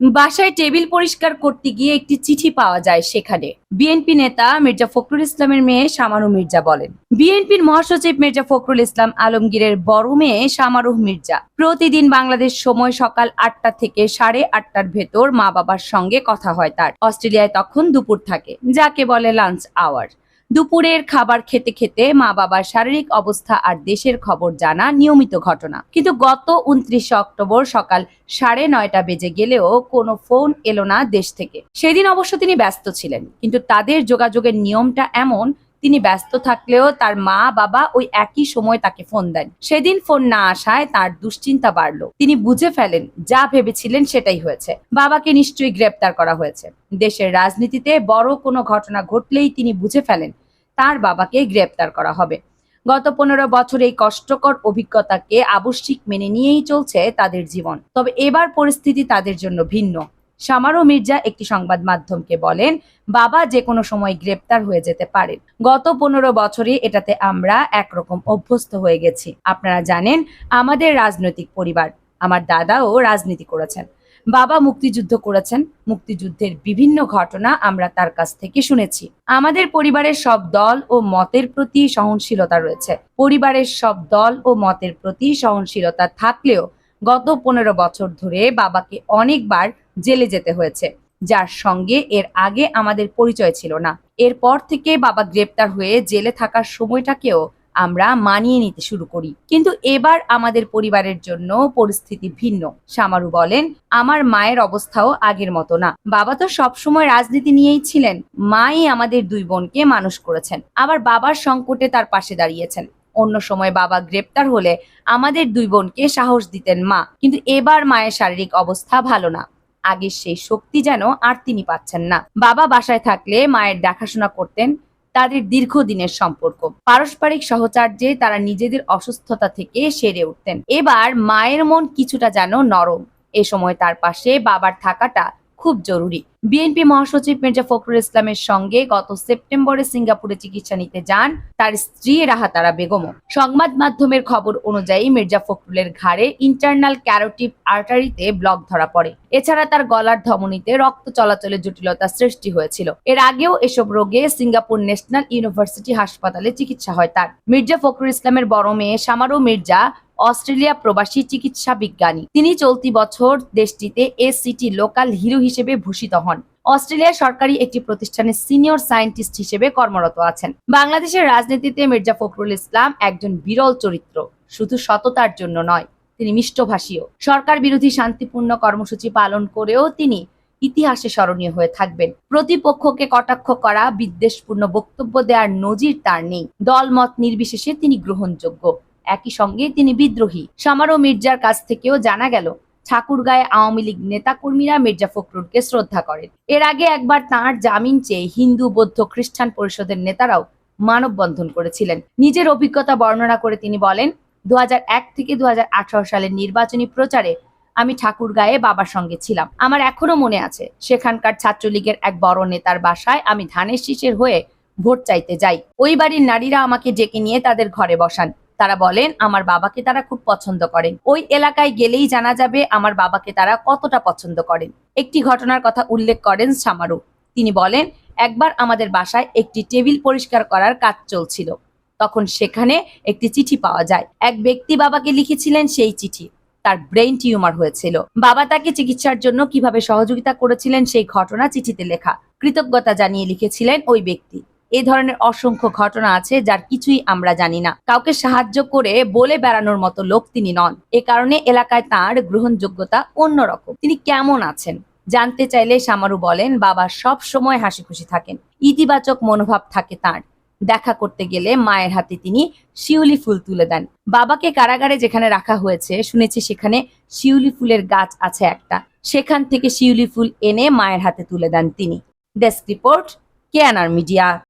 বাসায় টেবিল পরিষ্কার করতে গিয়ে একটি চিঠি পাওয়া যায় সেখানে। বিএনপি নেতা মির্জা ফখরুল ইসলামের মেয়ে শামারু মির্জা বলেন, বিএনপির মহাসচিব মির্জা ফখরুল ইসলাম আলমগীরের বড় মেয়ে শামারুহ মির্জা। প্রতিদিন বাংলাদেশ সময় সকাল আটটা থেকে সাড়ে আটটার ভেতর মা বাবার সঙ্গে কথা হয় তার। অস্ট্রেলিয়ায় তখন দুপুর থাকে, যাকে বলে লাঞ্চ আওয়ার। দুপুরের খাবার খেতে খেতে মা বাবার শারীরিক অবস্থা আর দেশের খবর জানা নিয়মিত ঘটনা। কিন্তু গত উনত্রিশে অক্টোবর সকাল সাড়ে নয়টা বেজে গেলেও কোনো ফোন এলো না দেশ থেকে। সেদিন অবশ্য তিনি ব্যস্ত ছিলেন, কিন্তু তাদের যোগাযোগের নিয়মটা এমন, তিনি ব্যস্ত থাকলেও তার মা বাবা ওই একই সময় তাকে ফোন দেন। সেদিন ফোন না আসায় তার দুশ্চিন্তা বাড়লো। তিনি বুঝে ফেলেন, যা ভেবেছিলেন সেটাই হয়েছে। বাবাকে নিশ্চয়ই গ্রেপ্তার করা হয়েছে। দেশের রাজনীতিতে বড় কোনো ঘটনা ঘটলেই তিনি বুঝে ফেলেন তার বাবাকে গ্রেপ্তার করা হবে। গত পনেরো বছর এই কষ্টকর অভিজ্ঞতাকে আবশ্যিক মেনে নিয়েই চলছে তাদের জীবন। তবে এবার পরিস্থিতি তাদের জন্য ভিন্ন। সামারো মির্জা একটি সংবাদ মাধ্যমকে বলেন, বাবা যে কোনো সময় গ্রেপ্তার হয়ে যেতে পারেন। গত পনেরো বছরে এটাতে আমরা একরকম অভ্যস্ত হয়ে গেছি। আপনারা জানেন, আমাদের রাজনৈতিক পরিবার, আমার দাদাও রাজনীতি করেছেন। বাবা মুক্তিযুদ্ধ করেছেন। মুক্তিযুদ্ধের বিভিন্ন ঘটনা আমরা তার কাছ থেকে শুনেছি। আমাদের পরিবারের সব দল ও মতের প্রতি সহনশীলতা রয়েছে। পরিবারের সব দল ও মতের প্রতি সহনশীলতা থাকলেও গত পনেরো বছর ধরে বাবাকে অনেকবার জেলে যেতে হয়েছে। যার সঙ্গে এর আগে আমাদের পরিচয় ছিল না। এরপর থেকে বাবা গ্রেপ্তার হয়ে জেলে থাকার সময়টাকেও আমরা মানিয়ে নিতে শুরু করি। কিন্তু এবার আমাদের পরিবারের জন্য পরিস্থিতি ভিন্ন। সামারু বলেন, আমার মায়ের অবস্থাও আগের মতো না। বাবা তো সবসময় রাজনীতি নিয়েই ছিলেন। মাই আমাদের দুই বোনকে মানুষ করেছেন। আবার বাবার সংকটে তার পাশে দাঁড়িয়েছেন। অন্য সময় বাবা গ্রেপ্তার হলে আমাদের দুই বোনকে সাহস দিতেন মা। কিন্তু এবার মায়ের শারীরিক অবস্থা ভালো না। আগের সেই শক্তি যেন আর তিনি পাচ্ছেন না। বাবা বাসায় থাকলে মায়ের দেখাশোনা করতেন তাদের দীর্ঘদিনের সম্পর্ক। পারস্পরিক সহচার্যে তারা নিজেদের অসুস্থতা থেকে সেরে উঠতেন। এবার মায়ের মন কিছুটা যেন নরম। এ সময় তার পাশে বাবার থাকাটা খুব জরুরি। বিএনপি মহাসচিব মির্জা ফখরুল ইসলামের সঙ্গে গত সেপ্টেম্বরে সিঙ্গাপুরে চিকিৎসা নিতে যান তার স্ত্রী রাহাতারা বেগমও। সংবাদ মাধ্যমের খবর অনুযায়ী মির্জা ফখরুলের ঘাড়ে ইন্টারনাল ক্যারোটিভ আর্টারিতে ব্লক ধরা পড়ে। এছাড়া তার গলার ধমনীতে রক্ত চলাচলে জটিলতা সৃষ্টি হয়েছিল। এর আগেও এসব রোগে সিঙ্গাপুর ন্যাশনাল ইউনিভার্সিটি হাসপাতালে চিকিৎসা হয় তার। মির্জা ফখরুল ইসলামের বড় মেয়ে সামারু মির্জা অস্ট্রেলিয়া প্রবাসী চিকিৎসা বিজ্ঞানী। তিনি চলতি বছর দেশটিতে এসিটি লোকাল হিরো হিসেবে ভূষিত হন। অস্ট্রেলিয়ার সরকারি একটি প্রতিষ্ঠানের সিনিয়র সায়েন্টিস্ট হিসেবে কর্মরত আছেন। বাংলাদেশের রাজনীতিতে মির্জা ফখরুল ইসলাম একজন বিরল চরিত্র, শুধু সততার জন্য নয়, তিনি মিষ্টভাষীও। সরকার বিরোধী শান্তিপূর্ণ কর্মসূচি পালন করেও তিনি ইতিহাসে স্মরণীয় হয়ে থাকবেন। প্রতিপক্ষকে কটাক্ষ করা, বিদ্বেষপূর্ণ বক্তব্য দেওয়ার নজির তার নেই। দলমত নির্বিশেষে তিনি গ্রহণযোগ্য। একই সঙ্গে তিনি বিদ্রোহী। সামারো মির্জার কাছ থেকেও জানা গেল ঠাকুরগাঁয়ে আওয়ামী লীগ নেতাকর্মীরা মির্জা ফখরুলকে শ্রদ্ধা করেন। এর আগে একবার তাঁর জামিন চেয়ে হিন্দু, বৌদ্ধ, খ্রিস্টান পরিষদের নেতারাও মানববন্ধন করেছিলেন। নিজের অভিজ্ঞতা বর্ণনা করে তিনি বলেন দুহাজার এক থেকে দু হাজার আঠারো সালের নির্বাচনী প্রচারে আমি ঠাকুরগাঁয়ে বাবার সঙ্গে ছিলাম। আমার এখনও মনে আছে, সেখানকার ছাত্রলীগের এক বড় নেতার বাসায় আমি ধানের শীষের হয়ে ভোট চাইতে যাই। ওই বাড়ির নারীরা আমাকে ডেকে নিয়ে তাদের ঘরে বসান। তারা বলেন, আমার বাবাকে তারা খুব পছন্দ করেন ওই এলাকায় গেলেই জানা যাবে আমার বাবাকে তারা কতটা পছন্দ করেন একটি ঘটনার কথা উল্লেখ করেন সামারু। তিনি বলেন, একবার আমাদের বাসায় একটি টেবিল পরিষ্কার করার কাজ চলছিল। তখন সেখানে একটি চিঠি পাওয়া যায়। এক ব্যক্তি বাবাকে লিখেছিলেন সেই চিঠি। তার ব্রেইন টিউমার হয়েছিল। বাবা তাকে চিকিৎসার জন্য কীভাবে সহযোগিতা করেছিলেন সেই ঘটনা চিঠিতে লেখা। কৃতজ্ঞতা জানিয়ে লিখেছিলেন ওই ব্যক্তি। এ ধরনের অসংখ্য ঘটনা আছে যার কিছুই আমরা জানি না। কাউকে সাহায্য করে বলে বেড়ানোর মতো লোক তিনি নন। এ কারণে এলাকায় তার গ্রহণযোগ্যতা অন্যরকম। তিনি কেমন আছেন? জানতে চাইলে সামারু বলেন, বাবা সব সময় হাসি খুশি থাকেন। ইতিবাচক মনোভাব থাকে তার। দেখা করতে গেলে মায়ের হাতে তিনি শিউলি ফুল তুলে দেন। বাবাকে কারাগারে যেখানে রাখা হয়েছে, শুনেছি সেখানে শিউলি ফুলের গাছ আছে একটা। সেখান থেকে শিউলি ফুল এনে মায়ের হাতে তুলে দেন তিনি। ডেস্ক রিপোর্ট কেয়ানার মিডিয়া।